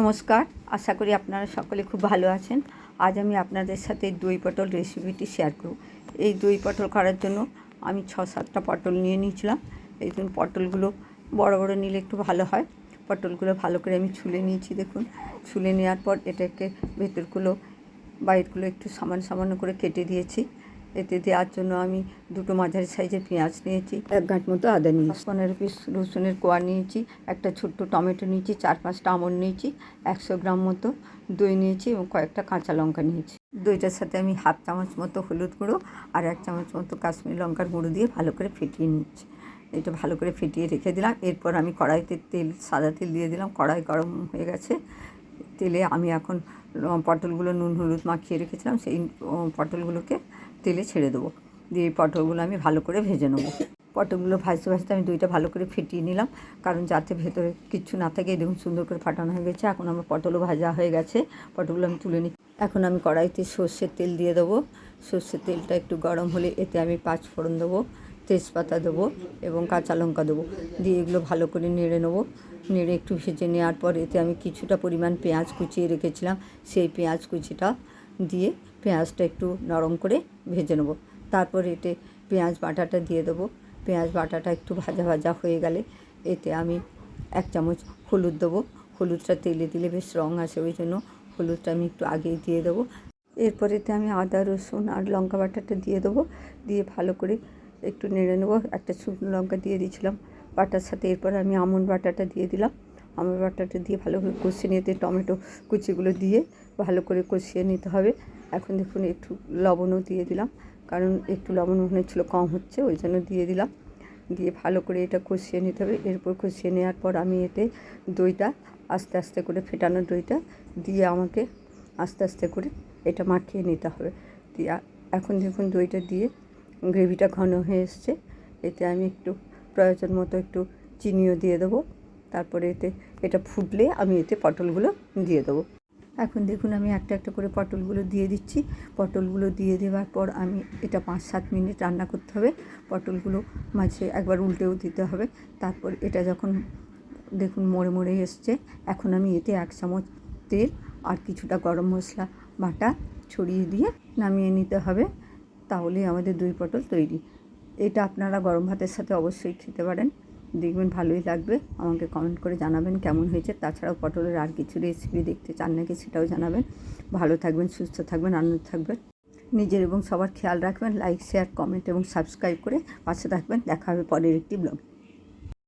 নমস্কার, আশা করি আপনারা সকলে খুব ভালো আছেন। আজ আমি আপনাদের সাথে দই পটল রেসিপিটি শেয়ার করব। এই দই পটল করার জন্য আমি ছ সাতটা পটল নিয়ে নিয়েছিলাম। এই জন্য পটলগুলো বড় বড় নিলে একটু ভালো হয়। পটলগুলো ভালো করে আমি ছুলে নিয়েছি, দেখুন। ছুলে নেওয়ার পর এটাকে ভেতরগুলো, বাইরগুলো একটু সামান্য সামান্য করে কেটে দিয়েছি। এতে দেওয়ার জন্য আমি দুটো মাঝারি সাইজের পেঁয়াজ নিয়েছি, এক গাঁট মতো আদা নিয়েছি। পনেরো পিস রসুনের কোয়া নিয়েছি, একটা ছোট্ট টমেটো নিয়েছি, চার পাঁচটা আমন্ড নিয়েছি, একশো গ্রাম মতো দই নিয়েছি এবং কয়েকটা কাঁচা লঙ্কা নিয়েছি। দইটার সাথে আমি হাফ চামচ মতো হলুদ গুঁড়ো আর এক চামচ মতো কাশ্মীর লঙ্কার গুঁড়ো দিয়ে ভালো করে ফেটিয়ে নিচ্ছি এটা ভালো করে ফেটিয়ে রেখে দিলাম। এরপর আমি কড়াইতে তেল, সাদা তেল দিয়ে দিলাম। কড়াই গরম হয়ে গেছে। তেলে আমি এখন পটলগুলো নুন, হলুদ মাখিয়ে রেখেছিলাম, সেই পটলগুলোকে তেলে ছেড়ে দেবো। দিয়ে পটলগুলো আমি ভালো করে ভেজে নেব। পটলগুলো ভাজতে ভাজতে আমি দুইটা ভালো করে ফেটিয়ে নিলাম, কারণ যাতে ভেতরে কিচ্ছু না থাকে দেখুন সুন্দর করে ফাটানো হয়ে গেছে। এখন আমার পটলও ভাজা হয়ে গেছে, পটলগুলো আমি তুলে নিই এখন আমি কড়াইতে সর্ষের তেল দিয়ে দেবো। সর্ষের তেলটা একটু গরম হলে এতে আমি পাঁচ ফোড়ন দেবো। তেজপাতা দেবো এবং কাঁচা লঙ্কা দেবো। দিয়ে এগুলো ভালো করে নেড়ে নেব। নেড়ে একটু ভেজে নেওয়ার পর এতে আমি কিছুটা পরিমাণ পেঁয়াজ কুচিয়ে রেখেছিলাম। সেই পেঁয়াজ কুচিটা দিয়ে পেঁয়াজটা একটু নরম করে ভেজে নেব। তারপর এতে পেঁয়াজ বাটাটা দিয়ে দেবো। পেঁয়াজ বাটাটা একটু ভাজা ভাজা হয়ে গেলে এতে আমি এক চামচ হলুদ দেবো। হলুদটা তেলে দিলে বেশ রঙ আসে, ওই জন্য হলুদটা আমি একটু আগেই দিয়ে দেবো। এরপর এতে আমি আদা, রসুন আর লঙ্কা বাটাটা দিয়ে দেবো। দিয়ে ভালো করে একটু নেড়ে নেব। একটা শুকনো লঙ্কা দিয়ে দিয়েছিলাম বাটার সাথে। এরপর আমি আমন বাটাটা দিয়ে দিলাম। আমন বাটাটা দিয়ে ভালো করে কষিয়ে নিতে টমেটো কুচিগুলো দিয়ে ভালো করে কষিয়ে নিতে হবে। এখন দেখুন একটু লবণও দিয়ে দিলাম। কারণ একটু লবণ মনে ছিল কম হচ্ছে, ওই জন্য দিয়ে দিলাম। দিয়ে ভালো করে এটা কষিয়ে নিতে হবে। এরপর কষিয়ে নেওয়ার পর আমি এতে দইটা আস্তে আস্তে করে ফেটানো দইটা দিয়ে আমাকে আস্তে আস্তে করে এটা মাখিয়ে নিতে হবে। দিয়ে এখন দেখুন দইটা দিয়ে গ্রেভিটা ঘন হয়ে এসছে। এতে আমি একটু প্রয়োজন মতো একটু চিনিও দিয়ে দেবো। তারপরে এতে এটা ফুটলে আমি এতে পটলগুলো দিয়ে দেবো। এখন দেখুন আমি একটা একটা করে পটলগুলো দিয়ে দিচ্ছি। পটলগুলো দিয়ে দেওয়ার পর আমি এটা পাঁচ সাত মিনিট রান্না করতে হবে। পটলগুলো মাঝে একবার উল্টেও দিতে হবে। তারপর এটা যখন দেখুন মরে মরে এসছে, এখন আমি এতে এক চামচ তেল আর কিছুটা গরম মশলা বাটা ছড়িয়ে দিয়ে নামিয়ে নিতে হবে। তাহলে আমাদের দুই পটল তৈরি। এটা আপনারা গরম ভাতের সাথে অবশ্যই খেতে পারেন। দেখবেন ভালোই লাগবে। আমাকে কমেন্ট করে জানাবেন কেমন হয়েছে। তাছাড়াও পটলের আর কিছু রেসিপি দেখতে চান নাকি সেটাও জানাবেন। ভালো থাকবেন, সুস্থ থাকবেন, আনন্দ থাকবেন। নিজের এবং সবার খেয়াল রাখবেন লাইক শেয়ার কমেন্ট এবং সাবস্ক্রাইব করে পাশে থাকবেন। দেখা হবে পরের একটি ব্লগ